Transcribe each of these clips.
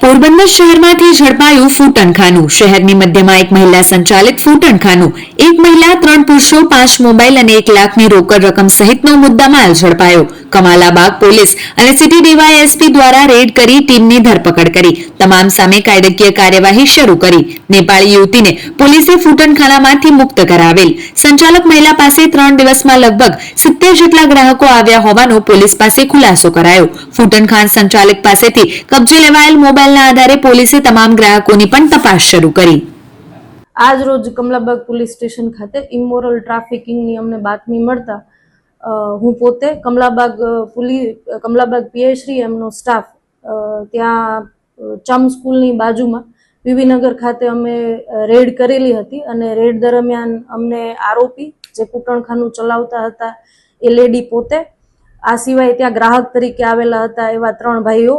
પોરબંદર શહેરમાંથી ઝડપાયું ફૂટણખાનું. શહેરની મધ્યમાં એક મહિલા સંચાલિત ફૂટણખાનું. એક મહિલા, ત્રણ પુરુષો, પાંચ મોબાઈલ અને એક લાખની રોકડ રકમ સહિતનો મુદ્દામાલ ઝડપાયો. કમાલાબાગ પોલીસ અને સિટી ડીવાયએસપી દ્વારા રેડ કરી ટીમની ધરપકડ કરી. તમામ સામે કાયદાકીય કાર્યવાહી શરૂ કરી. નેપાળી યુવતીને પોલીસે ફૂટણખાનામાંથી મુક્ત કરાવેલ. સંચાલક મહિલા પાસે ત્રણ દિવસમાં લગભગ સિત્તેર જેટલા ગ્રાહકો આવ્યા હોવાનો પોલીસ પાસે ખુલાસો કરાયો. ફૂટણખાન સંચાલક પાસેથી કબજે લેવાયેલ મોબાઈલના આધારે પોલીસે તમામ ગ્રાહકોની પણ તપાસ શરૂ કરી. આજ રોજ કમલાબાગ પોલીસ સ્ટેશન ખાતે ઇમોરલ ટ્રાફિકિંગની અમને બાતમી મળતા હું પોતે કમલાબાગ પોલીસ કમલાબાગ પીએશ્રી એમનો સ્ટાફ ત્યાં ચમ સ્કૂલની બાજુમાં વિવીનગર ખાતે અમે રેડ કરેલી હતી અને રેડ દરમિયાન અમને આરોપી જે કૂટણખાનું ચલાવતા હતા એ લેડી પોતે, આ સિવાય ત્યાં ગ્રાહક તરીકે આવેલા હતા એવા ત્રણ ભાઈઓ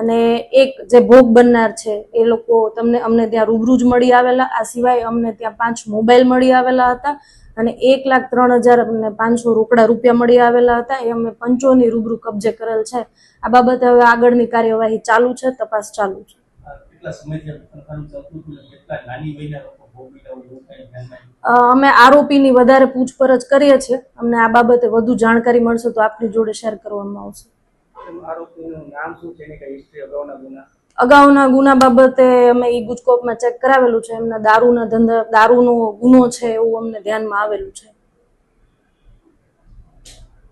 અને એક જે ભોગ બનનાર છે એ લોકો તમને અમને ત્યાં રૂબરૂ જ મળી આવેલા. આ સિવાય અમને ત્યાં પાંચ મોબાઈલ મળી આવેલા હતા અને એક લાખ ત્રણ હજાર અમને પાંચસો રોકડા રૂપિયા મળી આવેલા હતા. એ અમે પંચોની રૂબરૂ કબજે કરેલ છે. આ બાબતે હવે આગળની કાર્યવાહી ચાલુ છે તપાસ ચાલુ છે. અમે આરોપીની વધારે પૂછપરછ કરીએ છીએ. અમને આ બાબતે વધુ જાણકારી મળશે તો આપની જોડે શેર કરવામાં આવશે. અગાઉના ગુના? અગાઉના ગુના બાબતે અમે ઈ ગુજકોપમાં ચેક કરાવેલું છે. એમના દારૂના ધંધા, દારૂનો ગુનો છે એવું અમને ધ્યાનમાં આવેલું છે.